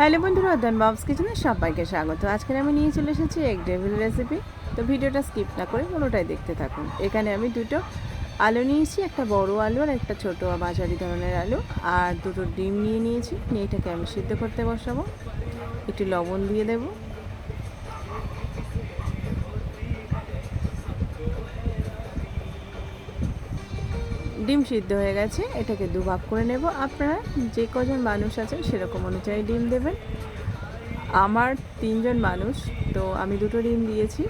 Hello বন্ধুরা অধ্যয়ন বাবস কিচেনে সবাইকে স্বাগত। আজকে আমি নিয়ে চলে এসেছি এক ডেভিল রেসিপি তো ভিডিওটা স্কিপ না করে কোনোটাই দেখতে থাকুন। এখানে আমি দুটো আলু নিয়েছি, একটা বড় আলু আর একটা ছোটো মাঝারি ধরনের আলু। আর দুটো ডিম নিয়ে নিয়েছি। নিয়ে এটাকে আমি সিদ্ধ করতে বসাবো। একটু লবণ দিয়ে দেবো। ডিম সিদ্ধ হয়ে গেছে, এটাকে দু ভাগ করে নেব। আপনারা যে কজন মানুষ আছেন সেরকম অনুযায়ী ডিম দেবেন। আমার তিনজন মানুষ, তো আমি দুটো ডিম দিয়েছি।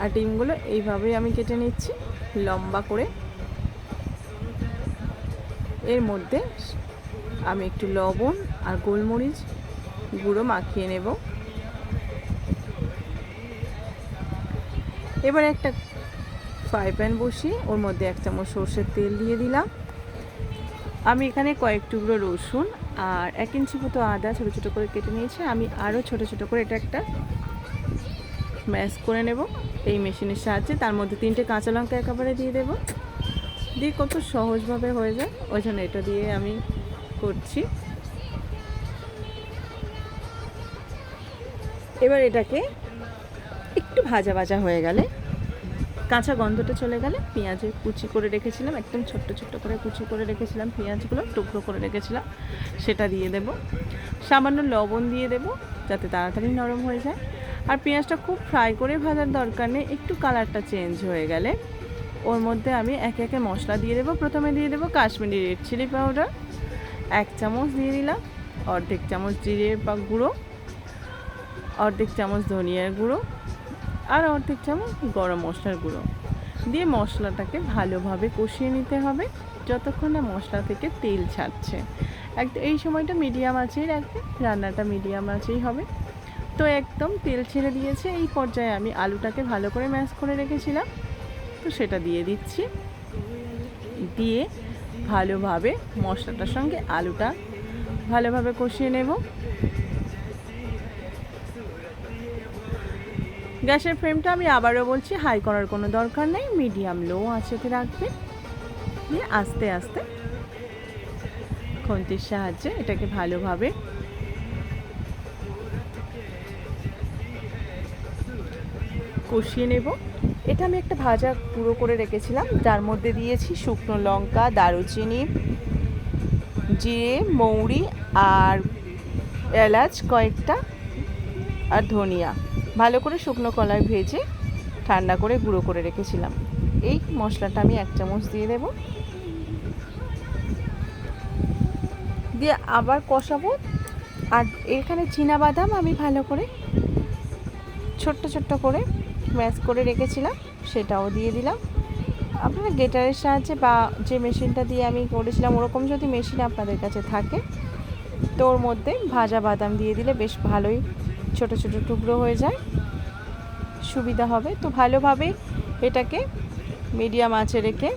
আর ডিমগুলো এইভাবেই আমি কেটে নিচ্ছি, লম্বা করে। এর মধ্যে আমি একটু লবণ আর গোলমরিচ গুঁড়ো মাখিয়ে নেব। এবার একটা ফ্রাই প্যান বসিয়ে ওর মধ্যে এক চামচ সর্ষের তেল দিয়ে দিলাম। আমি এখানে কয়েক টুকরো রসুন আর এক ইঞ্চি মতো আদা ছোটো ছোটো করে কেটে নিয়েছি। আমি আরও ছোটো ছোটো করে এটা একটা ম্যাশ করে নেব এই মেশিনের সাহায্যে। তার মধ্যে তিনটে কাঁচা লঙ্কা একেবারে দিয়ে দেব। দিয়ে কত সহজভাবে হয়ে যায়, ওই জন্য এটা দিয়ে আমি করছি। এবার এটাকে একটু ভাজা ভাজা হয়ে গেলে কাঁচা গন্ধটা চলে গেলে পেঁয়াজের কুচি করে রেখেছিলাম, একদম ছোট্ট ছোট্ট করে কুচি করে রেখেছিলাম, পেঁয়াজগুলো টুকরো করে রেখেছিলাম, সেটা দিয়ে দেব। সামান্য লবণ দিয়ে দেব, যাতে তাড়াতাড়ি নরম হয়ে যায়। আর পেঁয়াজটা খুব ফ্রাই করে ভাজার দরকার নেই, একটু কালারটা চেঞ্জ হয়ে গেলে। ওর মধ্যে আমি একে একে মশলা দিয়ে দেবো, প্রথমে দিয়ে দেবো কাশ্মীরি রেড চিলি পাউডার, এক চামচ দিয়ে দিলাম, অর্ধেক চামচ জিরে বা গুঁড়ো, অর্ধেক চামচ ধনিয়ার গুঁড়ো আর অর্ধেক চামচ গরম মশলার গুঁড়ো। দিয়ে মশলাটাকে ভালোভাবে কষিয়ে নিতে হবে, যতক্ষণ না মশলা থেকে তেল ছাড়ছে। একদম এই সময়টা মিডিয়াম আছেই রাখবে, রান্নাটা মিডিয়াম আছেই হবে। তো একদম তেল ছেড়ে দিয়েছে, এই পর্যায়ে আমি আলুটাকে ভালো করে ম্যাশ করে রেখেছিলাম। তো সেটা দিয়ে দিচ্ছি। দিয়ে ভালোভাবে মশলাটার সঙ্গে আলুটা ভালোভাবে কষিয়ে নেব। গ্যাসের ফ্লেমটা আমি আবারও বলছি, হাই করার কোনো দরকার নেই, মিডিয়াম লো আঁচেতে রাখবে দিয়ে আস্তে আস্তে খন্তির সাহায্যে এটাকে ভালোভাবে কষিয়ে নেব। এটা আমি একটা ভাজা পুরো করে রেখেছিলাম, যার মধ্যে দিয়েছি শুকনো লঙ্কা, দারুচিনি, জিরে, মৌরি আর এলাচ, কয়েকটা, আর ধনিয়া। ভালো করে শুকনো কলায় ভেজে ঠান্ডা করে গুঁড়ো করে রেখেছিলাম। এই মশলাটা আমি এক চামচ দিয়ে দেব। দিয়ে আবার কষাবো। আর এখানে বাদাম আমি ভালো করে ছোট্ট ছোট্ট করে ম্যাশ করে রেখেছিলাম, সেটাও দিয়ে দিলাম। আপনারা গেটারের সাহায্যে বা যে মেশিনটা দিয়ে আমি করেছিলাম, ওরকম যদি মেশিন আপনাদের কাছে থাকে তো ওর মধ্যে ভাজা বাদাম দিয়ে দিলে বেশ ভালোই ছোট ছোট টুকরো হয়ে যায়, সুবিধা হবে। তো ভালোভাবে এটাকে মিডিয়াম আঁচে রেখে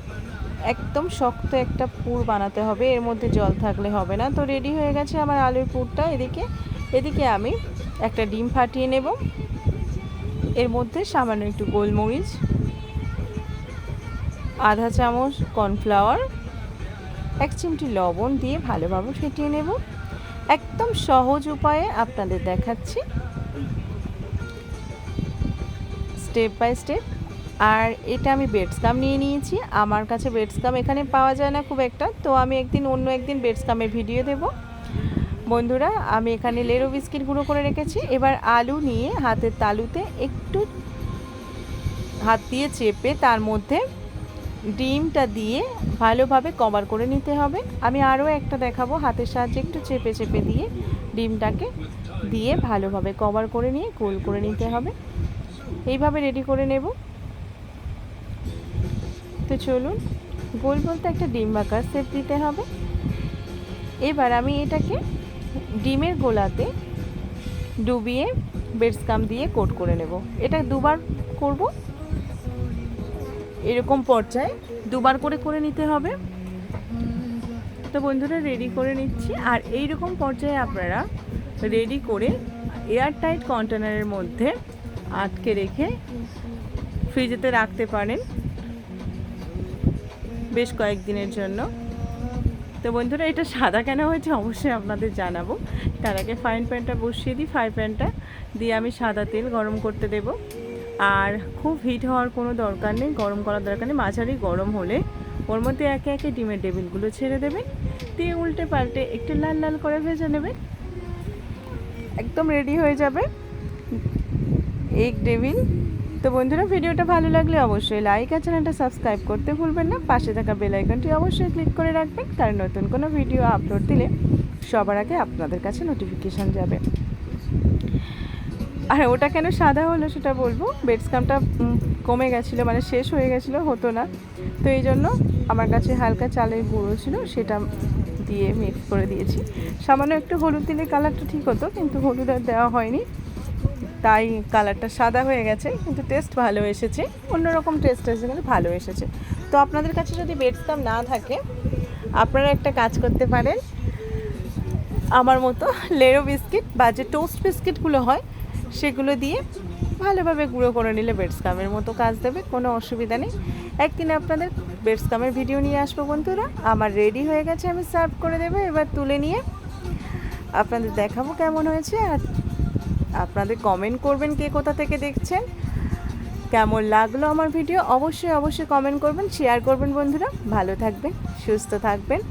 একদম শক্ত একটা পুর বানাতে হবে। এর মধ্যে জল থাকলে হবে না। তো রেডি হয়ে গেছে আমার আলুর পুরটা। এদিকে এদিকে আমি একটা ডিম ফাটিয়ে নেব। এর মধ্যে সামান্য একটু গোলমরিচ, আধা চামচ কর্নফ্লাওয়ার, এক চিমটি লবণ দিয়ে ভালোভাবে ফেটিয়ে নেব। একদম সহজ উপায়ে আপনাদের দেখাচ্ছি। স্টেপ বাই স্টেপ আর এটা আমি বেডসকাম নিয়ে নিয়েছি। আমার কাছে বেডসকাম এখানে পাওয়া যায় না খুব একটা। তো আমি একদিন, অন্য একদিন বেডসকামের ভিডিও দেব। বন্ধুরা, আমি এখানে লেরো বিস্কিট গুঁড়ো করে রেখেছি। এবার আলু নিয়ে হাতের তালুতে একটু হাত দিয়ে চেপে তার মধ্যে ডিমটা দিয়ে ভালোভাবে কভার করে নিতে হবে। আমি আরও একটা দেখাবো, হাতের সাহায্যে একটু চেপে চেপে দিয়ে ডিমটাকে দিয়ে ভালোভাবে কভার করে নিয়ে গোল করে নিতে হবে। এইভাবে রেডি করে নেব। তো চলুন, গোল বলতে একটা ডিম বাঁকার সেপ দিতে হবে। এবার আমি এটাকে ডিমের গোলাতে ডুবিয়ে বেডসকাম দিয়ে কোট করে নেব। এটা দুবার করব এরকম পর্যায়ে দুবার করে করে নিতে হবে। তো বন্ধুরা রেডি করে নিচ্ছি। আর এই রকম পর্যায়ে আপনারা রেডি করে এয়ার টাইট কন্টেনারের মধ্যে আটকে রেখে ফ্রিজেতে রাখতে পারেন বেশ কয়েকদিনের জন্য। তো বন্ধুরা, এটা সাদা কেন হয়েছে অবশ্যই আপনাদের জানাব। তার আগে ফাইন প্যানটা বসিয়ে দিই। ফ্রাই প্যানটা দিয়ে আমি সাদা তেল গরম করতে দেব। আর খুব হিট হওয়ার কোনো দরকার নেই, গরম করার দরকার নেই, মাঝারি গরম হলে ওর মধ্যে একে একে ডিমের টেবিলগুলো ছেড়ে দেবেন, দিয়ে উল্টে পাল্টে একটু লাল লাল করে ভেজে নেবেন। একদম রেডি হয়ে যাবে এগ টেবিল তো বন্ধুরা, ভিডিওটা ভালো লাগলে অবশ্যই লাইক আর চ্যানেলটা সাবস্ক্রাইব করতে ভুলবেন না। পাশে থাকা বেল আইকনটি অবশ্যই ক্লিক করে রাখবেন, কারণ নতুন কোনো ভিডিও আপলোড দিলে সবার আগে আপনাদের কাছে নোটিফিকেশান যাবে। আর, ওটা কেন সাদা হলো সেটা বলব? বেডস্কামটা কমে গেছিল মানে শেষ হয়ে গেছিল, হতো না। তো এই জন্য আমার কাছে হালকা চালের গুঁড়ো ছিল, সেটা দিয়ে মিক্স করে দিয়েছি। সামান্য একটু হলুদ দিলে কালারটা ঠিক হতো, কিন্তু হলুদ আর দেওয়া হয়নি। তাই কালারটা সাদা হয়ে গেছে, কিন্তু টেস্ট ভালো এসেছে। অন্যরকম টেস্ট এসেছে কিন্তু ভালো এসেছে। তো আপনাদের কাছে যদি বেডস্কাম না থাকে, আপনারা একটা কাজ করতে পারেন। আমার মতো লেরো বিস্কিট বা যে টোস্ট বিস্কিটগুলো হয় সেগুলো দিয়ে ভালোভাবে গুঁড়ো করে নিলে বেডস্কামের মতো কাজ দেবে, কোনো অসুবিধা নেই। একদিন আপনাদের বেডস্কামের ভিডিও নিয়ে আসব বন্ধুরা। আমার রেডি হয়ে গেছে, আমি সার্ভ করে দেবো। এবার তুলে নিয়ে আপনাদের দেখাবো কেমন হয়েছে আর আপনাদের কমেন্ট করবেন কে কোথা থেকে দেখছেন। কেমন লাগল আমার ভিডিও অবশ্যই অবশ্যই কমেন্ট করবেন, শেয়ার করবেন বন্ধুরা। ভালো থাকবেন, সুস্থ থাকবেন।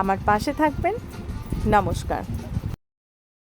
আমার পাশে থাকবেন। নমস্কার।